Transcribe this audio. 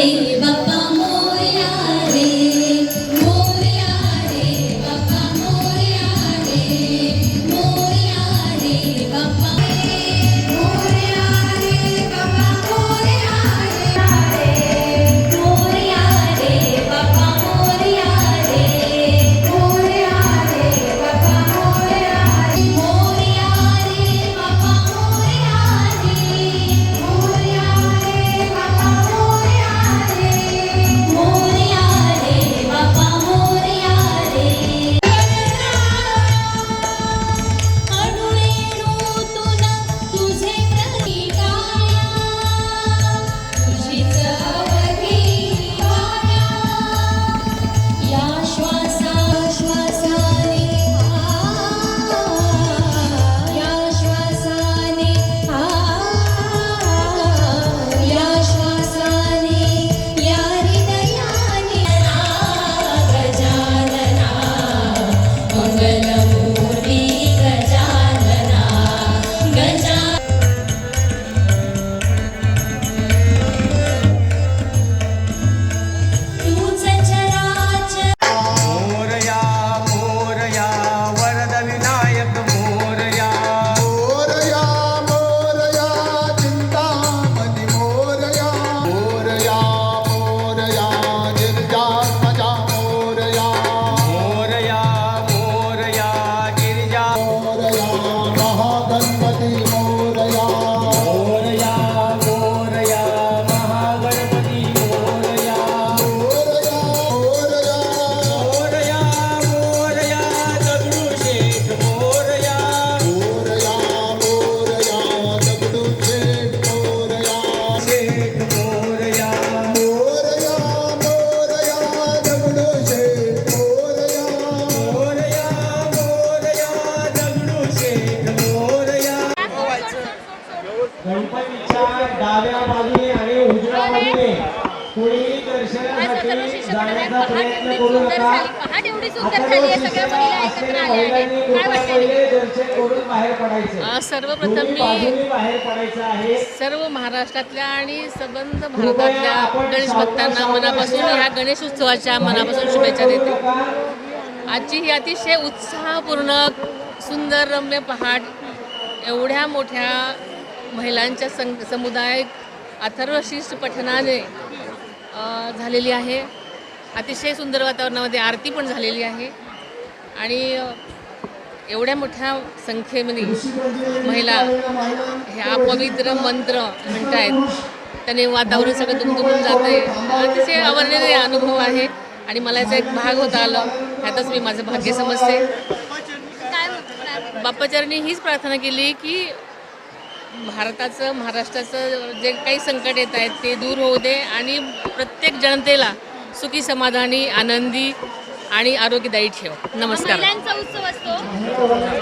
Amen. गणपतीच्या डाव्या बाजूने आणि उजव्या बाजूने कोणी दर्शनासाठी जाण्याचा प्रयत्न करू नका. सर्वप्रथम मी सर्व महाराष्ट्रातल्या आणि संबंध भारतातल्या गणेश भक्तांना मनापासून ह्या गणेश उत्सवाच्या मनापासून शुभेच्छा देते. आजची ही अतिशय उत्साहपूर्ण सुंदर रम्य पहाट एवढ्या मोठ्या महिलांच्या सं समुदाय अथर्वशिष्ट पठनाने पठणाने झालेली आहे. अतिशय सुंदर वातावरणामध्ये आरती पण झालेली आहे. आणि एवढ्या मोठ्या संख्येमध्ये महिला ह्या पवित्र मंत्र म्हणतायत. त्याने वातावरण सगळं दुमदुमून आहे अतिशय अवर्णनीय अनुभव आहे. आणि मला याचा एक भाग होता आला. ह्यातच मी माझं भाग्य समजते. काय बाप्पाचरणी हीच प्रार्थना केली की भारताचं महाराष्ट्राचं जे काही संकट येत आहेत ते दूर होऊ दे आणि प्रत्येक जनतेला सुखी समाधानी आनंदी आणि आरोग्यदायी ठेव. नमस्कार. महिलांचा उत्सव असतो.